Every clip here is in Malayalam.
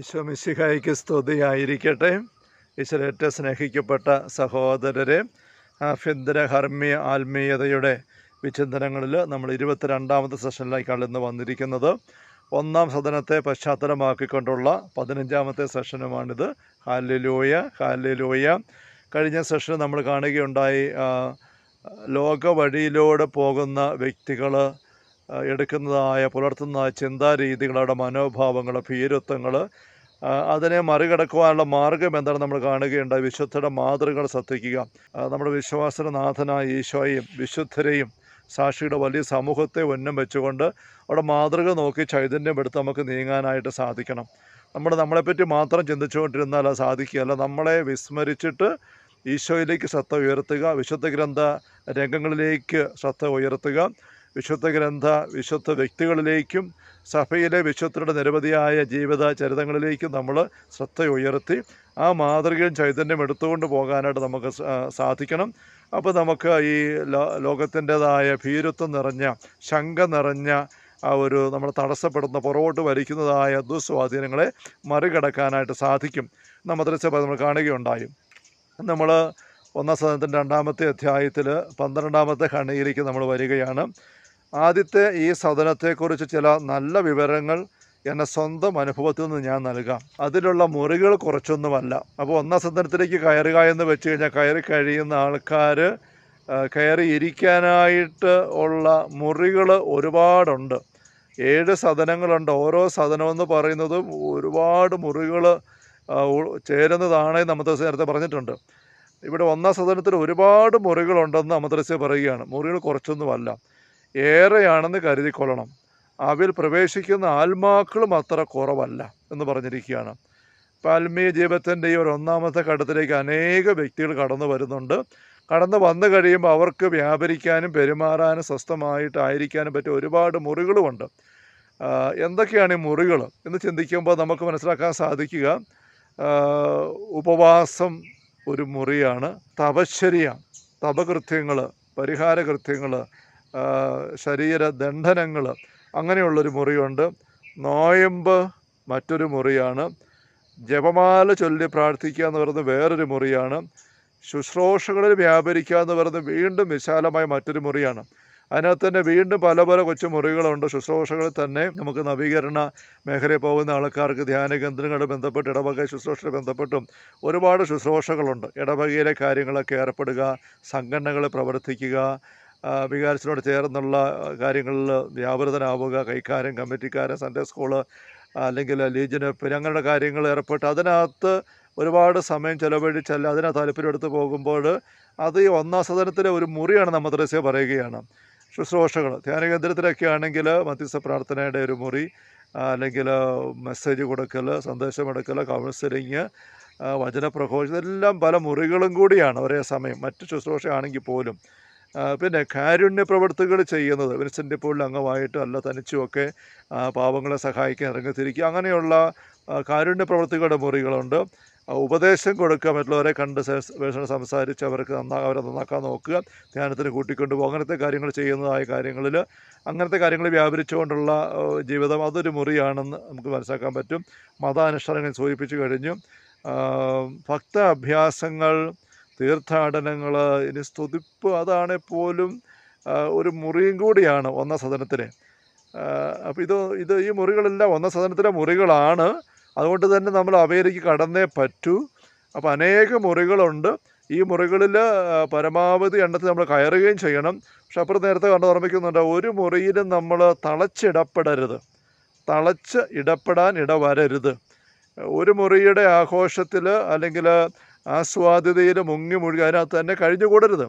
ഈശോ മിശിഹായിക്ക് സ്തുതിയായിരിക്കട്ടെ. ഈശ്വരേറ്റ സ്നേഹിക്കപ്പെട്ട സഹോദരരെ ആഭ്യന്തര ഹർമ്മീയ ആത്മീയതയുടെ വിചിന്തനങ്ങളിൽ നമ്മൾ ഇരുപത്തിരണ്ടാമത്തെ സെഷനിലേക്കാണ് ഇന്ന് വന്നിരിക്കുന്നത്. ഒന്നാം സദനത്തെ പശ്ചാത്തലമാക്കിക്കൊണ്ടുള്ള പതിനഞ്ചാമത്തെ സെഷനുമാണിത്. ഹാലിലൂയ ഹാലിലൂയ കഴിഞ്ഞ സെഷൻ നമ്മൾ കാണുകയുണ്ടായി ലോകവഴിയിലൂടെ ലോക വഴിയിലൂടെ പോകുന്ന വ്യക്തികൾ എടുക്കുന്നതായ പുലർത്തുന്ന ചിന്താരീതികളുടെ മനോഭാവങ്ങൾ ഭീരുത്വങ്ങൾ അതിനെ മറികടക്കുവാനുള്ള മാർഗം എന്താണ് നമ്മൾ കാണുകയുണ്ടായി. വിശുദ്ധരുടെ മാതൃകകൾ ശ്രദ്ധിക്കുക. നമ്മുടെ വിശ്വാസനാഥനായ ഈശോയും വിശുദ്ധരെയും സാക്ഷിയുടെ വലിയ സമൂഹത്തെ ഉന്നം വെച്ചുകൊണ്ട് അവിടെ മാതൃക നോക്കി ചൈതന്യം എടുത്ത് നമുക്ക് നീങ്ങാനായിട്ട് സാധിക്കണം. നമ്മൾ നമ്മളെപ്പറ്റി മാത്രം ചിന്തിച്ചുകൊണ്ടിരുന്നാൽ അത് സാധിക്കുകയല്ല. നമ്മളെ വിസ്മരിച്ചിട്ട് ഈശോയിലേക്ക് ശ്രദ്ധ ഉയർത്തുക വിശുദ്ധ ഗ്രന്ഥ രംഗങ്ങളിലേക്ക് ശ്രദ്ധ ഉയർത്തുക വിശുദ്ധ ഗ്രന്ഥ വിശുദ്ധ വ്യക്തികളിലേക്കും സഭയിലെ വിശുദ്ധരുടെ നിരവധിയായ ജീവിത ചരിതങ്ങളിലേക്കും നമ്മൾ ശ്രദ്ധ ഉയർത്തി ആ മാതൃകയും ചൈതന്യം എടുത്തുകൊണ്ട് പോകാനായിട്ട് നമുക്ക് സാധിക്കണം. അപ്പോൾ നമുക്ക് ഈ ലോകത്തിന്റെതായ ഭീരുത്വം നിറഞ്ഞ ശങ്ക നിറഞ്ഞ ആ ഒരു നമ്മൾ തടസ്സപ്പെടുന്ന പുറകോട്ട് വലിക്കുന്നതായ ദുസ്വാധീനങ്ങളെ മറികടക്കാനായിട്ട് സാധിക്കും. മദ്രസ നമ്മൾ കാണുകയുണ്ടായി. നമ്മൾ ഒന്നാം സദനത്തിന്റെ രണ്ടാമത്തെ അധ്യായത്തിൽ പന്ത്രണ്ടാമത്തെ ഖണ്ണിയിലേക്ക് നമ്മൾ വരികയാണ്. ആദ്യത്തെ ഈ സദനത്തെക്കുറിച്ച് ചില നല്ല വിവരങ്ങൾ എന്റെ സ്വന്തം അനുഭവത്തിൽ നിന്ന് ഞാൻ നൽകാം. അതിലുള്ള മുറികൾ കുറച്ചൊന്നുമല്ല. അപ്പോൾ ഒന്നാം സദനത്തിലേക്ക് കയറുക എന്ന് വെച്ച് കഴിഞ്ഞാൽ കയറി കഴിയുന്ന ആൾക്കാർ കയറി ഇരിക്കാനായിട്ട് ഉള്ള മുറികൾ ഒരുപാടുണ്ട്. ഏഴ് സദനങ്ങളുണ്ട്. ഓരോ സദനമെന്ന് പറയുന്നതും ഒരുപാട് മുറികൾ ചേരുന്നതാണ് നമ്മൾ നേരത്തെ പറഞ്ഞിട്ടുണ്ട്. ഇവിടെ ഒന്നാം സദനത്തിൽ ഒരുപാട് മുറികളുണ്ടെന്ന് അമദ്രസ്യ പറയുകയാണ്. മുറികൾ കുറച്ചൊന്നുമല്ല. ഏറെയാണെന്ന് കരുതിക്കൊള്ളണം. അവയിൽ പ്രവേശിക്കുന്ന ആത്മാക്കളും അത്ര കുറവല്ല എന്ന് പറഞ്ഞിരിക്കുകയാണ്. ആത്മീയ ജീവിതത്തിന്റെ ഈ ഒരു ഒന്നാമത്തെ ഘട്ടത്തിലേക്ക് അനേക വ്യക്തികൾ കടന്നു വരുന്നുണ്ട്. കടന്നു വന്നു കഴിയുമ്പോൾ അവർക്ക് വ്യാപരിക്കാനും പെരുമാറാനും സ്വസ്ഥമായിട്ടായിരിക്കാനും പറ്റിയ ഒരുപാട് മുറികളുമുണ്ട്. എന്തൊക്കെയാണ് ഈ മുറികൾ എന്ന് ചിന്തിക്കുമ്പോൾ നമുക്ക് മനസ്സിലാക്കാൻ സാധിക്കുക. ഉപവാസം ഒരു മുറിയാണ്. തപശ്ചര്യ തപകൃത്യങ്ങൾ പരിഹാരകൃത്യങ്ങൾ ശരീര ദണ്ഡനങ്ങൾ അങ്ങനെയുള്ളൊരു മുറിയുണ്ട്. നോയമ്പ് മറ്റൊരു മുറിയാണ്. ജപമാല ചൊല്ലി പ്രാർത്ഥിക്കുക എന്ന് പറയുന്നത് വേറൊരു മുറിയാണ്. ശുശ്രൂഷകളിൽ വ്യാപരിക്കുക എന്ന് പറയുന്നത് വീണ്ടും വിശാലമായ മറ്റൊരു മുറിയാണ്. അതിനകത്ത് തന്നെ വീണ്ടും പല പല കൊച്ചു മുറികളുണ്ട്. ശുശ്രൂഷകളിൽ തന്നെ നമുക്ക് നവീകരണ മേഖലയിൽ പോകുന്ന ആൾക്കാർക്ക് ധ്യാന കേന്ദ്രങ്ങളുമായി ബന്ധപ്പെട്ട് ഇടവക ശുശ്രൂഷയിൽ ബന്ധപ്പെട്ടും ഒരുപാട് ശുശ്രൂഷകളുണ്ട്. ഇടവകയിലെ കാര്യങ്ങളൊക്കെ ഏർപ്പെടുക സംഘടനകൾ പ്രവർത്തിക്കുക വികാരത്തിനോട് ചേർന്നുള്ള കാര്യങ്ങളിൽ വ്യാപൃതനാവുക കൈക്കാരൻ കമ്മിറ്റിക്കാരൻ സൺഡേ സ്കൂൾ അല്ലെങ്കിൽ ലീജൻ പിന്നെ അങ്ങനെയുള്ള കാര്യങ്ങൾ ഏർപ്പെട്ട് അതിനകത്ത് ഒരുപാട് സമയം ചെലവഴിച്ചല്ല അതിനെ താല്പര്യമെടുത്ത് പോകുമ്പോൾ അത് ഈ ഒന്നാം സദനത്തിലെ ഒരു മുറിയാണ് നമ്മൾ ദൃശ്യം പറയുകയാണ്. ശുശ്രൂഷകൾ ധ്യാന കേന്ദ്രത്തിലൊക്കെ ആണെങ്കിൽ മധ്യസ്ഥ പ്രാർത്ഥനയുടെ ഒരു മുറി അല്ലെങ്കിൽ മെസ്സേജ് കൊടുക്കൽ സന്ദേശമെടുക്കൽ കൗൺസിലിങ് വചനപ്രഘോഷം ഇതെല്ലാം പല മുറികളും കൂടിയാണ് ഒരേ സമയം. മറ്റ് ശുശ്രൂഷയാണെങ്കിൽ പോലും പിന്നെ കാരുണ്യ പ്രവർത്തികൾ ചെയ്യുന്നത്. വിൻസെന്റ് പോലെ അംഗമായിട്ട് അല്ല തനിച്ചുമൊക്കെ പാവങ്ങളെ സഹായിക്കാൻ ഇറങ്ങിത്തിരിക്കുക. അങ്ങനെയുള്ള കാരുണ്യ പ്രവർത്തികളുടെ മുറികളുണ്ട്. ഉപദേശം കൊടുക്കുക. മറ്റുള്ളവരെ കണ്ട് സംസാരിച്ച് അവർക്ക് നന്നാ അവരെ നന്നാക്കാൻ നോക്കുക. ധ്യാനത്തിന് കൂട്ടിക്കൊണ്ട് പോകുക അങ്ങനത്തെ കാര്യങ്ങൾ ചെയ്യുന്നതായ കാര്യങ്ങളിൽ അങ്ങനത്തെ കാര്യങ്ങൾ വ്യാപരിച്ചുകൊണ്ടുള്ള ജീവിതം അതൊരു മുറിയാണെന്ന് നമുക്ക് മനസ്സിലാക്കാൻ പറ്റും. മതാനുഷ്ഠാനങ്ങൾ സൂചിപ്പിച്ചു കഴിഞ്ഞു. ഭക്ത അഭ്യാസങ്ങൾ തീർത്ഥാടനങ്ങൾ ഇനി സ്തുതിപ്പ് അതാണ് പോലും ഒരു മുറിയും കൂടിയാണ് ഒന്ന സദനത്തിന്. അപ്പോൾ ഇത് ഇത് ഈ മുറികളെല്ലാം ഒന്ന സദനത്തിലെ മുറികളാണ്. അതുകൊണ്ട് തന്നെ നമ്മൾ അവയിലേക്ക് കടന്നേ പറ്റൂ. അപ്പോൾ അനേക മുറികളുണ്ട്. ഈ മുറികളിൽ പരമാവധി എണ്ണത്തിൽ നമ്മൾ കയറുകയും ചെയ്യണം. പക്ഷെ അപ്പുറം നേരത്തെ കണ്ട് ഓർമ്മിക്കുന്നുണ്ട് ഒരു മുറിയിലും നമ്മൾ തളച്ചിടപ്പെടരുത്. തളച്ച് ഇടപെടാൻ ഇടവരരുത്. ഒരു മുറിയുടെ ആഘോഷത്തിൽ അല്ലെങ്കിൽ ആസ്വാദ്യതയിൽ മുങ്ങി മുഴുകി അതിനകത്ത് തന്നെ കഴിഞ്ഞുകൂടരുത്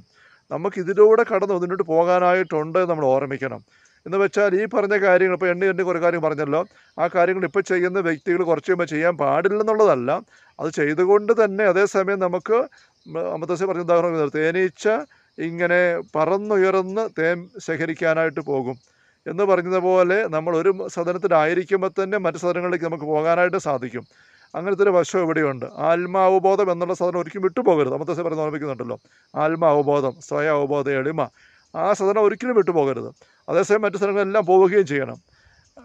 നമുക്ക് ഇതിലൂടെ കടന്ന് മുന്നോട്ട് പോകാനായിട്ടുണ്ട് നമ്മൾ ഓർമ്മിക്കണം. എന്ന് വെച്ചാൽ ഈ പറഞ്ഞ കാര്യങ്ങൾ ഇപ്പോൾ എണ്ണി എണ്ണി കുറേ കാര്യം പറഞ്ഞല്ലോ. ആ കാര്യങ്ങൾ ഇപ്പോൾ ചെയ്യുന്ന വ്യക്തികൾ കുറച്ച് കഴിയുമ്പോൾ ചെയ്യാൻ പാടില്ലെന്നുള്ളതല്ല. അത് ചെയ്തുകൊണ്ട് തന്നെ അതേസമയം നമുക്ക് അമൃതസി പറഞ്ഞ ഉദാഹരണം തേനീച്ച ഇങ്ങനെ പറന്നുയർന്ന് തേൻ ശേഖരിക്കാനായിട്ട് പോകും എന്ന് പറഞ്ഞതുപോലെ നമ്മൾ ഒരു സദനത്തിലായിരിക്കുമ്പോൾ തന്നെ മറ്റു സദനങ്ങളിലേക്ക് നമുക്ക് പോകാനായിട്ട് സാധിക്കും. അങ്ങനത്തെ ഒരു വശം ഇവിടെയുണ്ട്. ആത്മാവബോധം എന്നുള്ള സാധനം ഒരിക്കലും വിട്ടുപോകരുത്. അമൃതസ പറഞ്ഞ് ഓർമ്മിക്കുന്നുണ്ടല്ലോ. ആത്മാവബോധം സ്വയ അവബോധ എളിമ. ആ സാധനം ഒരിക്കലും വിട്ടുപോകരുത്. അതേസമയം മറ്റു സ്ഥലങ്ങളെല്ലാം പോവുകയും ചെയ്യണം.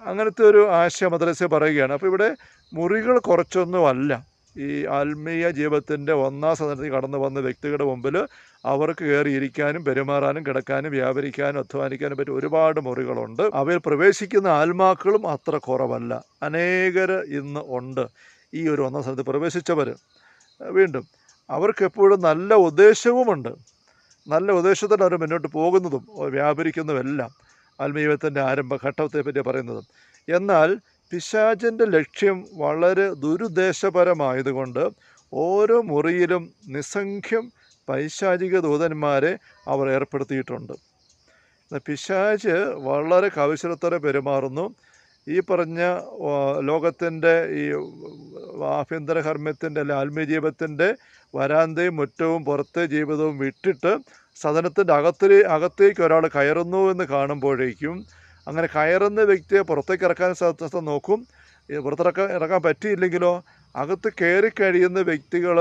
അങ്ങനത്തെ ഒരു ആശയം മദ്രസ പറയുകയാണ്. അപ്പോൾ ഇവിടെ മുറികൾ കുറച്ചൊന്നുമല്ല. ഈ ആത്മീയ ജീവിതത്തിന്റെ ഒന്നാം സദനത്തിൽ കടന്നു വന്ന വ്യക്തികളുടെ മുമ്പിൽ അവർക്ക് കയറിയിരിക്കാനും പെരുമാറാനും കിടക്കാനും വ്യാപരിക്കാനും അധ്വാനിക്കാനും പറ്റിയ ഒരുപാട് മുറികളുണ്ട്. അവയിൽ പ്രവേശിക്കുന്ന ആത്മാക്കളും അത്ര കുറവല്ല. അനേകർ ഇന്ന് ഉണ്ട്. ഈ ഒരു ഒന്നാം സ്ഥലത്ത് പ്രവേശിച്ചവർ. വീണ്ടും അവർക്ക് എപ്പോഴും നല്ല ഉദ്ദേശവുമുണ്ട്. നല്ല ഉദ്ദേശത്തോടെ അവർ മുന്നോട്ട് പോകുന്നതും വ്യാപരിക്കുന്നതുമെല്ലാം ആത്മീയത്തിന്റെ ആരംഭഘട്ടത്തെ പറ്റി പറയുന്നതും. എന്നാൽ പിശാചിന്റെ ലക്ഷ്യം വളരെ ദുരുദ്ദേശപരമായതുകൊണ്ട് ഓരോ മുറിയിലും നിസ്സംഖ്യം പൈശാചിക ദൂതന്മാരെ അവർ ഏർപ്പെടുത്തിയിട്ടുണ്ട്. പിശാജ് വളരെ കവിശ്രത്തോടെ പെരുമാറുന്നു. ഈ പറഞ്ഞ ലോകത്തിന്റെ ഈ ആഭ്യന്തര കർമ്മത്തിന്റെ അല്ലെ ആത്മീയ ജീവിതത്തിന്റെ വരാന്തയും മുറ്റവും പുറത്തെ ജീവിതവും വിട്ടിട്ട് സദനത്തിന്റെ അകത്തിലേ അകത്തേക്ക് ഒരാൾ കയറുന്നു എന്ന് കാണുമ്പോഴേക്കും അങ്ങനെ കയറുന്ന വ്യക്തിയെ പുറത്തേക്ക് ഇറക്കാൻ സാധ്യത നോക്കും. പുറത്തിറക്കാൻ ഇറക്കാൻ പറ്റിയില്ലെങ്കിലോ? അകത്ത് കയറി കഴിയുന്ന വ്യക്തികൾ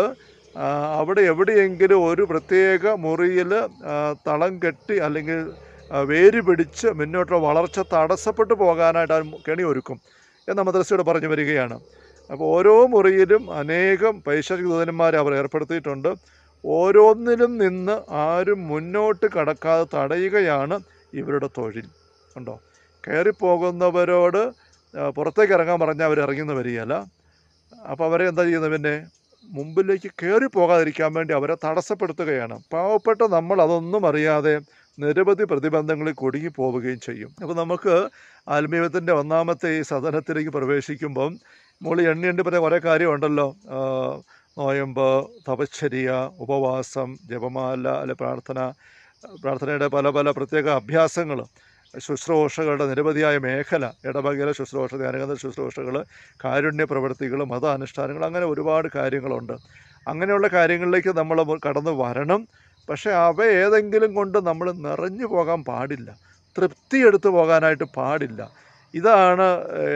അവിടെ എവിടെയെങ്കിലും ഒരു പ്രത്യേക മുറിയിൽ തളം കെട്ടി അല്ലെങ്കിൽ വേര് പിടിച്ച് മുന്നോട്ടുള്ള വളർച്ച തടസ്സപ്പെട്ടു പോകാനായിട്ട് ആ കെണി ഒരുക്കും എന്ന മദ്രസയോട് പറഞ്ഞു വരികയാണ്. അപ്പോൾ ഓരോ മുറിയിലും അനേകം പൈശാചിക അവർ ഏർപ്പെടുത്തിയിട്ടുണ്ട്. ഓരോന്നിലും നിന്ന് ആരും മുന്നോട്ട് കടക്കാതെ തടയുകയാണ് ഇവരുടെ തൊഴിൽ. ഉണ്ടോ? കയറിപ്പോകുന്നവരോട് പുറത്തേക്ക് ഇറങ്ങാൻ പറഞ്ഞാൽ അവർ ഇറങ്ങുന്ന വരികയല്ല. അപ്പോൾ അവരെ എന്താ ചെയ്യുന്നത് പിന്നെ? മുമ്പിലേക്ക് കയറി പോകാതിരിക്കാൻ വേണ്ടി അവരെ തടസ്സപ്പെടുത്തുകയാണ്. പാവപ്പെട്ട നമ്മൾ അതൊന്നും അറിയാതെ നിരവധി പ്രതിബന്ധങ്ങളിൽ കുടുങ്ങി പോവുകയും ചെയ്യും. അപ്പോൾ നമുക്ക് ആത്മീയത്തിന്റെ ഒന്നാമത്തെ ഈ സദനത്തിലേക്ക് പ്രവേശിക്കുമ്പം മുകളിൽ എണ്ണിയുണ്ട് പറയാൻ കുറേ കാര്യമുണ്ടല്ലോ. നോയമ്പ് തപശ്ചര്യ ഉപവാസം ജപമാല അല്ലെ പ്രാർത്ഥന പ്രാർത്ഥനയുടെ പല പല പ്രത്യേക അഭ്യാസങ്ങൾ ശുശ്രൂഷകളുടെ നിരവധിയായ മേഖല ഇടവകയിൽ ശുശ്രൂഷ ധ്യാനകേന്ദ്ര ശുശ്രൂഷകൾ കാരുണ്യ പ്രവൃത്തികൾ മത അനുഷ്ഠാനങ്ങൾ അങ്ങനെ ഒരുപാട് കാര്യങ്ങളുണ്ട്. അങ്ങനെയുള്ള കാര്യങ്ങളിലേക്ക് നമ്മൾ കടന്നു വരണം. പക്ഷേ അവ ഏതെങ്കിലും കൊണ്ട് നമ്മൾ നിറഞ്ഞു പോകാൻ പാടില്ല. തൃപ്തി എടുത്തു പോകാനായിട്ട് പാടില്ല. ഇതാണ്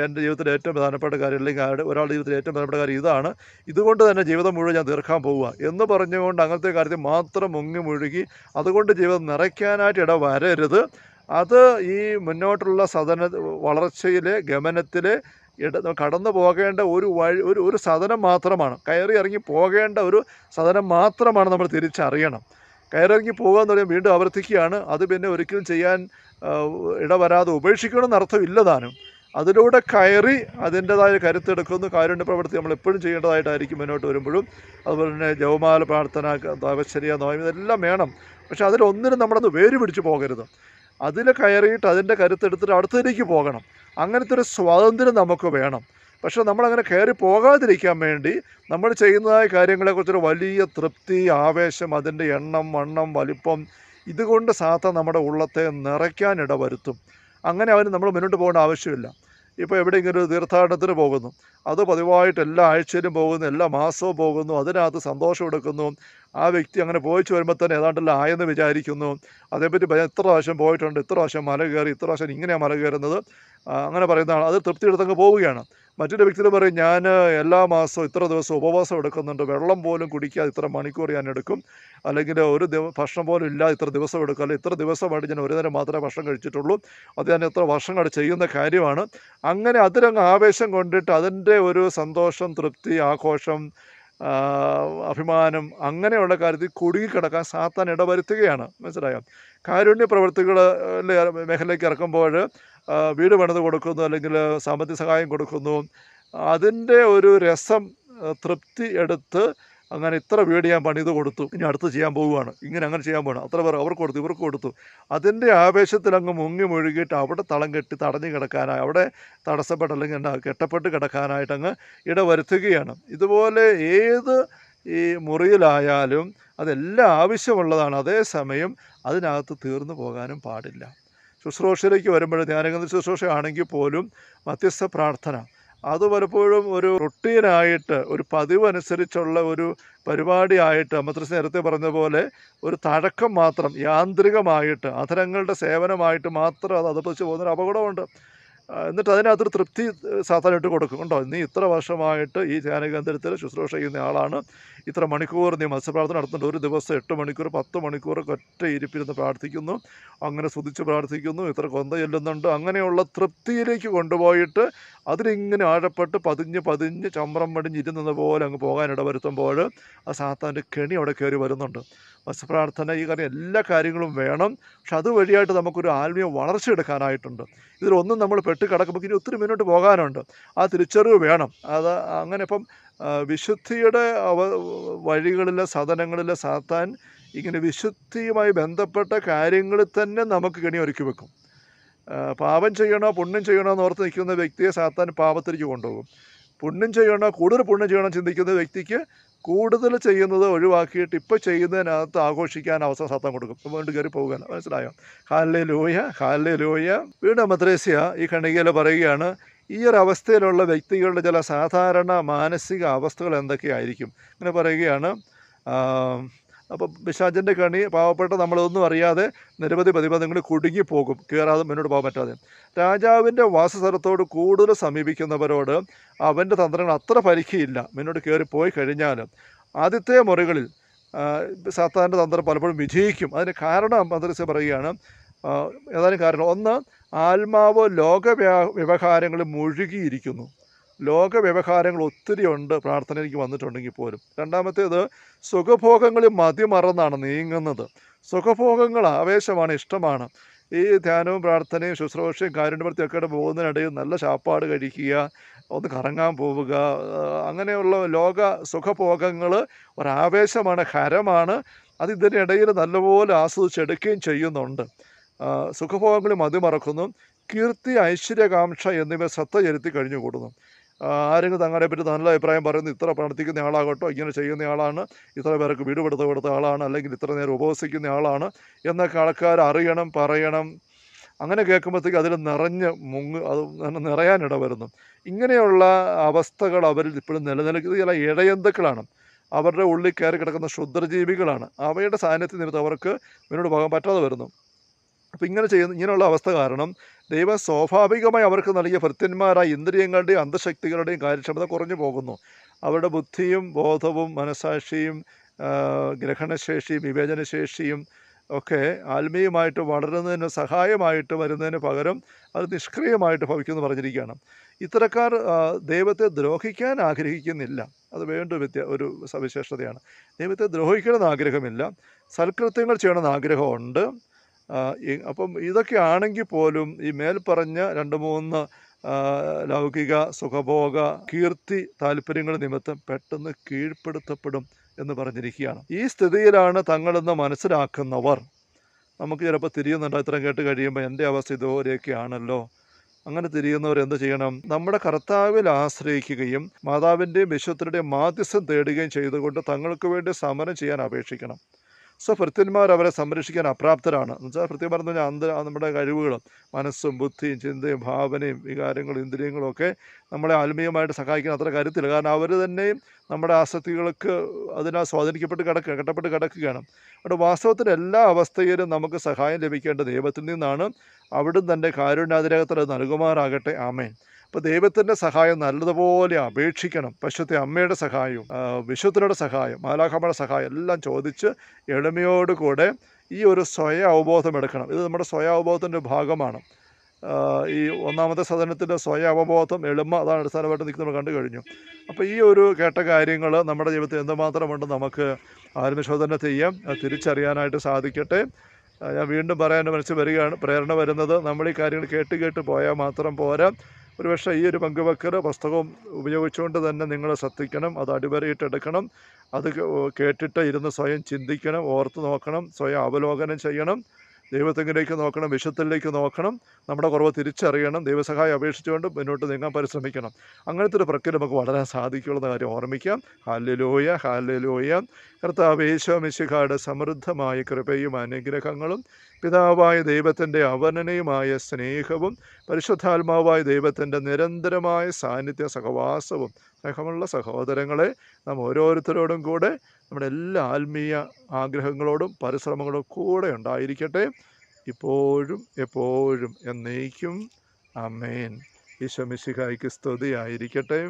എന്റെ ജീവിതത്തിലെ ഏറ്റവും പ്രധാനപ്പെട്ട കാര്യം. അല്ലെങ്കിൽ ഒരാളുടെ ജീവിതത്തിലെ ഏറ്റവും പ്രധാനപ്പെട്ട കാര്യം ഇതാണ്. ഇതുകൊണ്ട് തന്നെ ജീവിതം മുഴുവൻ ഞാൻ തീർക്കാൻ പോവുക എന്ന് പറഞ്ഞുകൊണ്ട് അങ്ങനത്തെ കാര്യത്തിൽ മാത്രം മുങ്ങി മുഴുകി അതുകൊണ്ട് ജീവിതം നിറയ്ക്കാനായിട്ട് ഇട വരരുത്. അത് ഈ മുന്നോട്ടുള്ള സദന വളർച്ചയിലെ ഗമനത്തിലെ ഇട കടന്നു പോകേണ്ട ഒരു വഴി ഒരു ഒരു സദനം മാത്രമാണ്. കയറി ഇറങ്ങി പോകേണ്ട ഒരു സദനം മാത്രമാണ് നമ്മൾ തിരിച്ചറിയണം. കയറിറങ്ങി പോകുക എന്ന് പറയുമ്പോൾ വീണ്ടും ആവർത്തിക്കുകയാണ്. അത് പിന്നെ ഒരിക്കലും ചെയ്യാൻ ഇടവരാതെ ഉപേക്ഷിക്കണമെന്ന് അർത്ഥമില്ല താനും. അതിലൂടെ കയറി അതിന്റെതായ കരുത്തെടുക്കുന്നു. കാരുണ്യ പ്രവർത്തി നമ്മൾ എപ്പോഴും ചെയ്യേണ്ടതായിട്ടായിരിക്കും മുന്നോട്ട് വരുമ്പോഴും. അതുപോലെ തന്നെ ജവമാല പ്രാർത്ഥന തപശ്ചര്യ നോയം ഇതെല്ലാം വേണം. പക്ഷേ അതിലൊന്നിനും നമ്മളൊന്ന് വേര് പിടിച്ച് പോകരുത്. അതിൽ കയറിയിട്ട് അതിന്റെ കരുത്തെടുത്തിട്ട് അടുത്തതിലേക്ക് പോകണം. അങ്ങനത്തെ ഒരു സ്വാതന്ത്ര്യം നമുക്ക് വേണം. പക്ഷെ നമ്മളങ്ങനെ കയറി പോകാതിരിക്കാൻ വേണ്ടി നമ്മൾ ചെയ്യുന്നതായ കാര്യങ്ങളെക്കുറിച്ചൊരു വലിയ തൃപ്തി ആവേശം അതിന്റെ എണ്ണം വണ്ണം വലിപ്പം ഇതുകൊണ്ട് സാത്ത നമ്മുടെ ഉള്ളത്തെ നിറയ്ക്കാൻ ഇടവരുത്തും. അങ്ങനെ അവന് നമ്മൾ മുന്നോട്ട് പോകേണ്ട ആവശ്യമില്ല. ഇപ്പോൾ എവിടെയെങ്കിലും ഒരു തീർത്ഥാടനത്തിന് പോകുന്നു. അത് പതിവായിട്ട് എല്ലാ ആഴ്ചയിലും പോകുന്നു എല്ലാ മാസവും പോകുന്നു അതിനകത്ത് സന്തോഷം എടുക്കുന്നു. ആ വ്യക്തി അങ്ങനെ പോയിച്ച് വരുമ്പോൾ തന്നെ ഏതാണ്ടെല്ലാം ആയെന്ന് വിചാരിക്കുന്നു. അതേപ്പറ്റി എത്ര പ്രാവശ്യം പോയിട്ടുണ്ട് ഇത്ര പ്രാവശ്യം മല കയറി ഇത്ര പ്രാവശ്യം ഇങ്ങനെയാണ് മല കയറുന്നത്. അങ്ങനെ പറയുന്നതാണ്. അത് തൃപ്തി എടുത്തങ്ങ് പോവുകയാണ്. മറ്റൊരു വ്യക്തികൾ പറയും ഞാൻ എല്ലാ മാസവും ഇത്ര ദിവസം ഉപവാസം എടുക്കുന്നുണ്ട്. വെള്ളം പോലും കുടിക്കാതെ ഇത്ര മണിക്കൂർ ഞാൻ എടുക്കും. അല്ലെങ്കിൽ ഒരു ദിവ ഭക്ഷണം പോലും ഇല്ലാതെ ഇത്ര ദിവസം എടുക്കും. അല്ലെങ്കിൽ ഇത്ര ദിവസമായിട്ട് ഞാൻ ഒരു നേരം മാത്രമേ ഭക്ഷണം കഴിച്ചിട്ടുള്ളൂ. അത് ഞാൻ എത്ര വർഷങ്ങൾ ചെയ്യുന്ന കാര്യമാണ്. അങ്ങനെ അതിലങ്ങ് ആവേശം കൊണ്ടിട്ട് അതിന്റെ ഒരു സന്തോഷം തൃപ്തി ആഘോഷം അഭിമാനം അങ്ങനെയുള്ള കാര്യത്തിൽ കുടുങ്ങിക്കിടക്കാൻ സാത്താൻ ഇടവരുത്തുകയാണ്. മനസ്സിലായോ? കാരുണ്യ പ്രവൃത്തികൾ മേഖലയ്ക്ക് ഇറക്കുമ്പോൾ വീട് പണിത് കൊടുക്കുന്നു അല്ലെങ്കിൽ സാമ്പത്തിക സഹായം കൊടുക്കുന്നു. അതിന്റെ ഒരു രസം തൃപ്തി എടുത്ത് അങ്ങനെ ഇത്ര വീട് ഞാൻ പണിത് കൊടുത്തു. ഇനി അടുത്ത് ചെയ്യാൻ പോവുകയാണ്. ഇങ്ങനെ അങ്ങനെ ചെയ്യാൻ പോകണം അത്ര പേർ അവർക്ക് കൊടുത്തു ഇവർക്ക് കൊടുത്തു. അതിന്റെ ആവേശത്തിൽ അങ്ങ് മുങ്ങി മുഴുകിയിട്ട് അവിടെ തളം കെട്ടി തടഞ്ഞു കിടക്കാനായി അവിടെ തടസ്സപ്പെട്ട് അല്ലെങ്കിൽ എന്നാ കെട്ടപ്പെട്ട് കിടക്കാനായിട്ട് അങ്ങ് ഇടവരുത്തുകയാണ്. ഇതുപോലെ ഏത് ഈ മുറിയിലായാലും അതെല്ലാം ആവശ്യമുള്ളതാണ്. അതേസമയം അതിനകത്ത് തീർന്നു പോകാനും പാടില്ല. ശുശ്രൂഷയിലേക്ക് വരുമ്പോൾ ധ്യാനകേന്ദ്ര ശുശ്രൂഷയാണെങ്കിൽ പോലും മധ്യസ്ഥ പ്രാർത്ഥന അത് പലപ്പോഴും ഒരു റൊട്ടീനായിട്ട് ഒരു പതിവ് അനുസരിച്ചുള്ള ഒരു പരിപാടിയായിട്ട് അമൃതസ് നേരത്തെ പറഞ്ഞ പോലെ ഒരു തഴക്കം മാത്രം യാന്ത്രികമായിട്ട് അധരങ്ങളുടെ സേവനമായിട്ട് മാത്രം അത് അതപ്പതിച്ച് പോകുന്നൊരു അപകടമുണ്ട് എന്നിട്ട് അതിനകത്തൊരു തൃപ്തി സാധാരണയിട്ട് കൊടുക്കും. കേട്ടോ നീ ഇത്ര വർഷമായിട്ട് ഈ ധ്യാന കേന്ദ്രത്തിൽ ശുശ്രൂഷ ചെയ്യുന്ന ആളാണ്. ഇത്ര മണിക്കൂർ നീ മത്സ്യപ്രാർത്ഥന നടത്തുന്നുണ്ട്. ഒരു ദിവസം എട്ട് മണിക്കൂർ പത്ത് മണിക്കൂർ ഒറ്റ ഇരിപ്പിരുന്ന് പ്രാർത്ഥിക്കുന്നു. അങ്ങനെ സ്തുതിച്ച് പ്രാർത്ഥിക്കുന്നു. ഇത്ര കൊന്ത ചെല്ലുന്നുണ്ട്. അങ്ങനെയുള്ള തൃപ്തിയിലേക്ക് കൊണ്ടുപോയിട്ട് അതിലിങ്ങനെ ആഴപ്പെട്ട് പതിഞ്ഞ് പതിഞ്ഞ് ചമ്രം പടിഞ്ഞ് ഇരുന്നത് പോലെ അങ്ങ് പോകാൻ ഇടവരുത്തുമ്പോൾ ആ സാത്താന്റെ കെണി അവിടെ കയറി വരുന്നുണ്ട്. മത്സ്യപ്രാർത്ഥന ഈ കാര്യം എല്ലാ കാര്യങ്ങളും വേണം. പക്ഷെ അതുവഴിയായിട്ട് നമുക്കൊരു ആത്മീയ വളർച്ച എടുക്കാനായിട്ടുണ്ട്. ഇതിലൊന്നും നമ്മൾ പെട്ട് കിടക്കുമ്പോൾ ഇനി ഒത്തിരി മുന്നോട്ട് പോകാനുണ്ട്. ആ തിരിച്ചറിവ് വേണം. അത് അങ്ങനെ ഇപ്പം വിശുദ്ധിയുടെ അവ വഴികളിലെ സദനങ്ങളിലെ സാത്താൻ ഇങ്ങനെ വിശുദ്ധിയുമായി ബന്ധപ്പെട്ട കാര്യങ്ങളിൽ തന്നെ നമുക്ക് കെണി ഒരുക്കി വെക്കും. പാപം ചെയ്യണോ പുണ്യം ചെയ്യണോ എന്ന് ഓർത്ത് നിൽക്കുന്ന വ്യക്തിയെ സാത്താൻ പാപത്തിലേക്ക് കൊണ്ടുപോകും. പുണ്യം ചെയ്യണോ കൂടുതൽ പുണ്യം ചെയ്യണോ ചിന്തിക്കുന്ന വ്യക്തിക്ക് കൂടുതൽ ചെയ്യുന്നത് ഒഴിവാക്കിയിട്ട് ഇപ്പോൾ ചെയ്യുന്നതിനകത്ത് ആഘോഷിക്കാൻ അവസരം സത്തം കൊടുക്കും. വീണ്ടും കയറി പോകുക മനസ്സിലായോ? ഹാലിലെ ലോയ ഹാലിലെ ലോയ വീണ്ടും മദ്രേസ്യ ഈ ഖണ്ഡികയിൽ പറയുകയാണ് ഈ ഒരു അവസ്ഥയിലുള്ള വ്യക്തികളുടെ ചില സാധാരണ മാനസിക അവസ്ഥകൾ എന്തൊക്കെയായിരിക്കും? ഇങ്ങനെ പറയുകയാണ് അപ്പോൾ പിശാചിന്റെ കണി പാവപ്പെട്ട നമ്മളൊന്നും അറിയാതെ നിരവധി പ്രതിബന്ധങ്ങൾ കുടുങ്ങിപ്പോകും കയറാതെ മുന്നോട്ട് പോകാൻ പറ്റാതെ. രാജാവിന്റെ വാസസ്ഥലത്തോട് കൂടുതൽ സമീപിക്കുന്നവരോട് അവന്റെ തന്ത്രങ്ങൾ അത്ര പരിക്കിയില്ല മുന്നോട്ട് കയറി പോയി കഴിഞ്ഞാൽ ആദ്യത്തെ മുറികളിൽ സത്താന്റെ തന്ത്രം പലപ്പോഴും വിജയിക്കും. അതിന് കാരണം മദ്രസ പറയുകയാണ് ഏതാനും കാരണം. ഒന്ന് ആത്മാവ് ലോക വ്യാ- വ്യവഹാരങ്ങളിൽ മുഴുകിയിരിക്കുന്നു. ലോക വ്യവഹാരങ്ങൾ ഒത്തിരി ഉണ്ട് പ്രാർത്ഥനയ്ക്ക് വന്നിട്ടുണ്ടെങ്കിൽ പോലും. രണ്ടാമത്തേത് സുഖഭോഗങ്ങളിൽ മതിമറന്നാണ് നീങ്ങുന്നത്. സുഖഭോഗങ്ങൾ ആവേശമാണ് ഇഷ്ടമാണ്. ഈ ധ്യാനവും പ്രാർത്ഥനയും ശുശ്രൂഷയും കാരുണ്യവൃത്തിയൊക്കെ പോകുന്നതിനിടയിൽ നല്ല ചാപ്പാട് കഴിക്കുക ഒന്ന് കറങ്ങാൻ പോവുക അങ്ങനെയുള്ള ലോക സുഖഭോഗങ്ങൾ ഒരാവേശമാണ് ഹരമാണ്. അത് ഇതിനിടയിൽ നല്ലപോലെ ആസ്വദിച്ചെടുക്കുകയും ചെയ്യുന്നുണ്ട്. സുഖഭോഗങ്ങൾ മതിമറക്കുന്നു. കീർത്തി ഐശ്വര്യകാംക്ഷ എന്നിവ ശ്രദ്ധ ചെലുത്തി കഴിഞ്ഞുകൂടുന്നു. ആരെങ്കിലും തങ്ങളെ പറ്റി നല്ല അഭിപ്രായം പറയുന്നു ഇത്ര പ്രവർത്തിക്കുന്ന ആളാകട്ടോ ഇങ്ങനെ ചെയ്യുന്ന ആളാണ് ഇത്ര പേർക്ക് വീട് കൊടുത്ത് കൊടുത്ത ആളാണ് അല്ലെങ്കിൽ ഇത്ര നേരം ഉപവസിക്കുന്ന ആളാണ് എന്നൊക്കെ ആൾക്കാർ അറിയണം പറയണം. അങ്ങനെ കേൾക്കുമ്പോഴത്തേക്ക് അതിൽ നിറഞ്ഞ് മുങ്ങ് അത് നിറയാനിട വരുന്നു. ഇങ്ങനെയുള്ള അവസ്ഥകൾ അവരിൽ ഇപ്പോഴും നിലനിൽക്കുന്നത് ചില ഇഴയന്തുക്കളാണ് അവരുടെ ഉള്ളിൽ കയറി കിടക്കുന്ന ക്ഷുദ്രജീവികളാണ്. അവയുടെ സാന്നിധ്യം നിമിത്തം അവർക്ക് മുന്നോട്ട് പോകാൻ പറ്റാതെ വരുന്നു. അപ്പം ഇങ്ങനെ ചെയ്യുന്ന ഇങ്ങനെയുള്ള അവസ്ഥ കാരണം ദൈവം സ്വാഭാവികമായി അവർക്ക് നൽകിയ ഭൃത്യന്മാരായ ഇന്ദ്രിയങ്ങളുടെയും അന്തശക്തികളുടെയും കാര്യക്ഷമത കുറഞ്ഞു പോകുന്നു. അവരുടെ ബുദ്ധിയും ബോധവും മനസാക്ഷിയും ഗ്രഹണശേഷിയും വിവേചനശേഷിയും ഒക്കെ ആത്മീയമായിട്ട് വളരുന്നതിന് സഹായമായിട്ട് വരുന്നതിന് പകരം അത് നിഷ്ക്രിയമായിട്ട് ഭവിക്കുമെന്ന് പറഞ്ഞിരിക്കുകയാണ്. ഇത്തരക്കാർ ദൈവത്തെ ദ്രോഹിക്കാൻ ആഗ്രഹിക്കുന്നില്ല. അത് വേണ്ട വ്യത്യ ഒരു സവിശേഷതയാണ്. ദൈവത്തെ ദ്രോഹിക്കണമെന്ന് ആഗ്രഹമില്ല. സൽകൃത്യങ്ങൾ ചെയ്യണമെന്ന് ആഗ്രഹമുണ്ട്. അപ്പം ഇതൊക്കെ ആണെങ്കിൽ പോലും ഈ മേൽപ്പറഞ്ഞ രണ്ട് മൂന്ന് ലൗകിക സുഖഭോഗ കീർത്തി താല്പര്യങ്ങൾ നിമിത്തം പെട്ടെന്ന് കീഴ്പ്പെടുത്തപ്പെടും എന്ന് പറഞ്ഞിരിക്കുകയാണ്. ഈ സ്ഥിതിയിലാണ് തങ്ങളെന്ന് മനസ്സിലാക്കുന്നവർ. നമുക്ക് ചിലപ്പോൾ തിരിയുന്നുണ്ട്? ഇത്രയും കേട്ട് കഴിയുമ്പോൾ എന്റെ അവസ്ഥ ഇതുപോലെയൊക്കെ ആണല്ലോ അങ്ങനെ തിരിയുന്നവർ എന്ത് ചെയ്യണം? നമ്മുടെ കർത്താവിൽ ആശ്രയിക്കുകയും മാതാവിന്റെയും വിശ്വത്തിന്റെയും മാധ്യസ്ഥം തേടുകയും ചെയ്തുകൊണ്ട് തങ്ങൾക്ക് വേണ്ടി സമരം ചെയ്യാൻ അപേക്ഷിക്കണം. സോ ഭൃത്യന്മാർ അവരെ സംരക്ഷിക്കാൻ അപ്രാപ്തരാണ്. എന്ന് വെച്ചാൽ ഭൃത്യം പറഞ്ഞു കഴിഞ്ഞാൽ നമ്മുടെ കഴിവുകളും മനസ്സും ബുദ്ധിയും ചിന്തയും ഭാവനയും വികാരങ്ങളും ഇന്ദ്രിയങ്ങളും ഒക്കെ നമ്മളെ ആത്മീയമായിട്ട് സഹായിക്കുന്ന അത്ര കരുത്തില്ല കാരണം അവർ തന്നെയും നമ്മുടെ ആസക്തികൾക്ക് അതിനാൽ സ്വാധീനിക്കപ്പെട്ട് കിടക്കുക കെട്ടപ്പെട്ട് കിടക്കുകയാണ്. അവിടെ വാസ്തവത്തിൽ എല്ലാ അവസ്ഥയിലും നമുക്ക് സഹായം ലഭിക്കേണ്ട ദൈവത്തിൽ നിന്നാണ്. അവിടുന്ന് തന്റെ കാരുണ്യാതിരകത്തിൽ നൽകുമാറാകട്ടെ. ആമേൻ. അപ്പോൾ ദൈവത്തിന്റെ സഹായം നല്ലതുപോലെ അപേക്ഷിക്കണം. പശുത്തെ അമ്മയുടെ സഹായവും വിശുദ്ധരുടെ സഹായം മാലാഖമ്മയുടെ സഹായം എല്ലാം ചോദിച്ച് എളിമയോടുകൂടെ ഈ ഒരു സ്വയ അവബോധം എടുക്കണം. ഇത് നമ്മുടെ സ്വയ അവബോധത്തിന്റെ ഭാഗമാണ്. ഈ ഒന്നാമത്തെ സദനത്തിന്റെ സ്വയ അവബോധം എളിമ അതാണ് അടിസ്ഥാനമായിട്ട് നിൽക്കുന്നത് നമ്മൾ കണ്ടു കഴിഞ്ഞു. അപ്പോൾ ഈ ഒരു കേട്ട കാര്യങ്ങൾ നമ്മുടെ ജീവിതത്തിൽ എന്തുമാത്രമുണ്ട് നമുക്ക് ആത്മശോധന ചെയ്യാം. തിരിച്ചറിയാനായിട്ട് സാധിക്കട്ടെ. ഞാൻ വീണ്ടും പറയാൻ മനസ്സിൽ വരികയാണ്. പ്രേരണ വരുന്നത് നമ്മൾ ഈ കാര്യങ്ങൾ കേട്ട് കേട്ട് പോയാൽ മാത്രം പോരാ. ഒരുപക്ഷെ ഈ ഒരു പങ്കുവെക്കൽ പുസ്തകം ഉപയോഗിച്ചുകൊണ്ട് തന്നെ നിങ്ങൾ ശ്രദ്ധിക്കണം അത് അടിവരയിട്ടെടുക്കണം അത് കേട്ടിട്ട് ഇരുന്ന് സ്വയം ചിന്തിക്കണം ഓർത്ത് നോക്കണം സ്വയം അവലോകനം ചെയ്യണം ദൈവത്തിങ്കിലേക്ക് നോക്കണം വിശുദ്ധത്തിലേക്ക് നോക്കണം നമ്മുടെ കുറവ് തിരിച്ചറിയണം ദൈവസഹായം അപേക്ഷിച്ചുകൊണ്ട് മുന്നോട്ട് നീങ്ങാൻ പരിശ്രമിക്കണം. അങ്ങനത്തെ ഒരു പ്രക്രിയ നമുക്ക് വളരാൻ സാധിക്കുള്ള കാര്യം ഓർമ്മിക്കാം. ഹാല്യലോയ ഹാല്യലോയ കർത്താവ് മിശിഖാട് സമൃദ്ധമായ കൃപയും അനുഗ്രഹങ്ങളും പിതാവായ ദൈവത്തിന്റെ അവനനയുമായ സ്നേഹവും പരിശുദ്ധാത്മാവായ ദൈവത്തിന്റെ നിരന്തരമായ സാന്നിധ്യ സഹവാസവും സ്നേഹമുള്ള സഹോദരങ്ങളെ നാം ഓരോരുത്തരോടും കൂടെ നമ്മുടെ എല്ലാ ആത്മീയ ആഗ്രഹങ്ങളോടും പരിശ്രമങ്ങളോടും കൂടെ ഉണ്ടായിരിക്കട്ടെ. ഇപ്പോഴും എപ്പോഴും എന്നേക്കും. അമേൻ ഈശോ മിശിഹായ്ക്ക് സ്തുതിയായിരിക്കട്ടെ.